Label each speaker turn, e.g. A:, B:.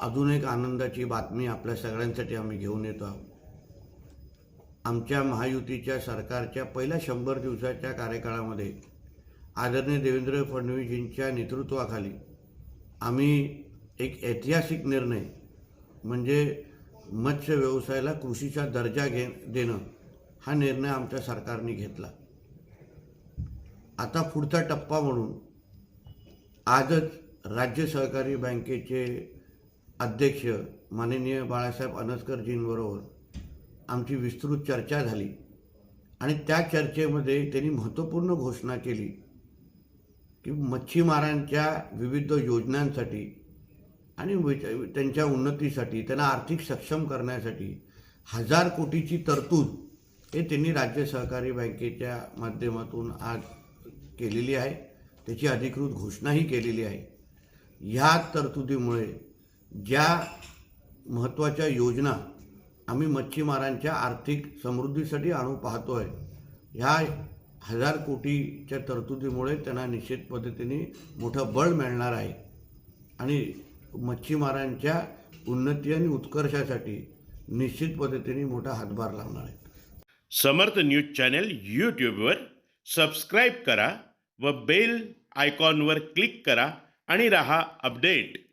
A: अजून एक आनंदाची बातमी आपल्या सगळ्यांसाठी आम्ही घेऊन येतो आहोत. आमच्या महायुतीच्या सरकारच्या पहिल्या शंभर दिवसाच्या कार्यकाळामध्ये आदरणीय देवेंद्र फडणवीसजींच्या नेतृत्वाखाली आम्ही एक ऐतिहासिक निर्णय म्हणजे मत्स्य व्यवसायाला कृषीचा दर्जा घे देणं हा निर्णय आमच्या सरकारने घेतला. आता पुढचा टप्पा म्हणून आजच राज्य सहकारी बँकेचे अध्यक्ष माननीय बाळासाहेब अनसकरजींबरोबर आमची विस्तृत चर्चा झाली आणि त्या चर्चेमध्ये त्यांनी महत्त्वपूर्ण घोषणा केली की मच्छीमारांच्या विविध योजनांसाठी आणि त्यांच्या उन्नतीसाठी त्यांना आर्थिक सक्षम करण्यासाठी हजार कोटीची तरतूद हे त्यांनी राज्य सहकारी बँकेच्या माध्यमातून आज केलेली आहे. त्याची अधिकृत घोषणाही केलेली आहे. ह्या तरतुदीमुळे ज्या महत्त्वाच्या योजना आम्ही मच्छीमारांच्या आर्थिक समृद्धीसाठी आणू पाहतो आहे ह्या हजार कोटीच्या तरतुदीमुळे त्यांना निश्चित पद्धतीने मोठं बळ मिळणार आहे. आणि मच्छीमारांच्या उन्नती आणि उत्कर्षासाठी निश्चित पद्धतीने मोठा हातभार लावणार आहे
B: समर्थ न्यूज चॅनल यूट्यूबवर सबस्क्राईब करा व बेल आयकॉनवर क्लिक करा आणि रहा अपडेट.